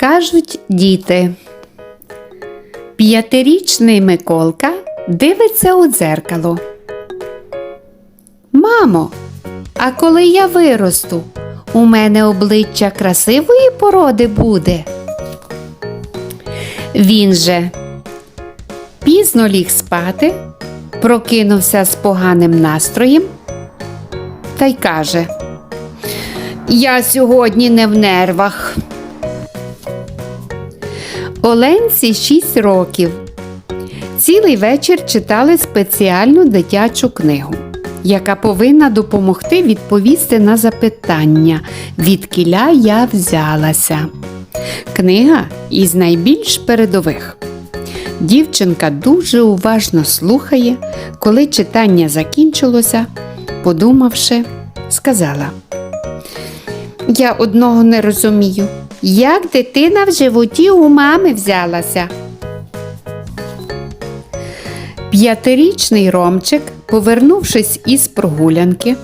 Кажуть діти. П'ятирічний Миколка дивиться у дзеркало. Мамо, а коли я виросту, у мене обличчя красивої породи буде. Він же пізно ліг спати, прокинувся з поганим настроєм та й каже: Я сьогодні не в нервах. Оленці 6 років. Цілий вечір читали спеціальну дитячу книгу, яка повинна допомогти відповісти на запитання, відкіля я взялася. Книга із найбільш передових. Дівчинка дуже уважно слухає, коли читання закінчилося, подумавши, сказала: Я одного не розумію, як дитина в животі у мами взялася. П'ятирічний Ромчик, повернувшись із прогулянки.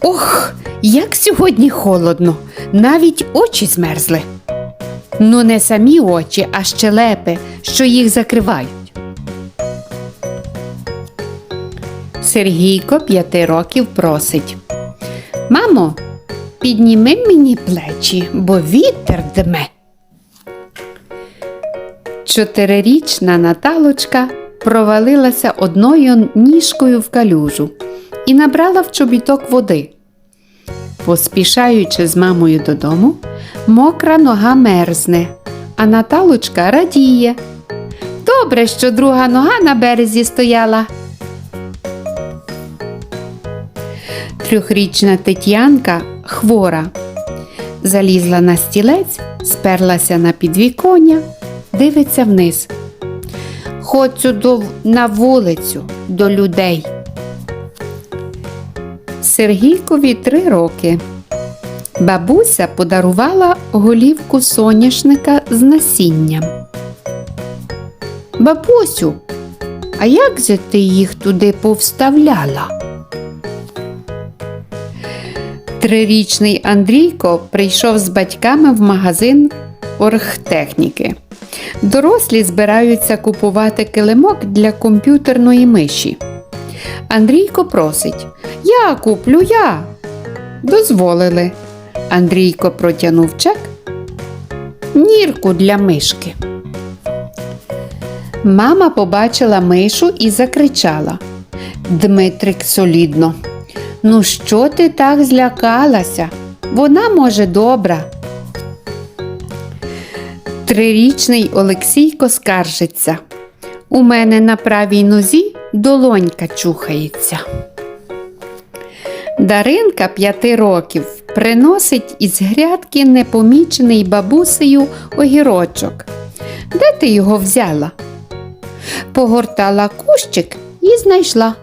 Ох, як сьогодні холодно, навіть очі змерзли. Ну, не самі очі, а щелепи, що їх закривають. Сергійко п'яти років просить. Мамо, підніми мені плечі, бо вітер дме. Чотирирічна Наталочка провалилася одною ніжкою в калюжу і набрала в чобіток води. Поспішаючи з мамою додому, мокра нога мерзне, а Наталочка радіє. Добре, що друга нога на березі стояла. Трьохрічна Тетянка хвора. Залізла на стілець, сперлася на підвіконня, дивиться вниз. Хочу до, на вулицю, до людей. Сергійкові три роки. Бабуся подарувала голівку соняшника з насінням. Бабусю, а як же ти їх туди повставляла? Трирічний Андрійко прийшов з батьками в магазин оргтехніки. Дорослі збираються купувати килимок для комп'ютерної миші. Андрійко просить Я куплю я. Дозволили. Андрійко протягнув чек. Нірку для мишки. Мама побачила мишу і закричала. Дмитрик солідно. Ну, що ти так злякалася? Вона може добра. Трирічний Олексійко скаржиться. У мене на правій нозі долонька чухається. Даринка п'яти років приносить із грядки непомічений бабусею огірочок. Де ти його взяла? Погортала кущик і знайшла.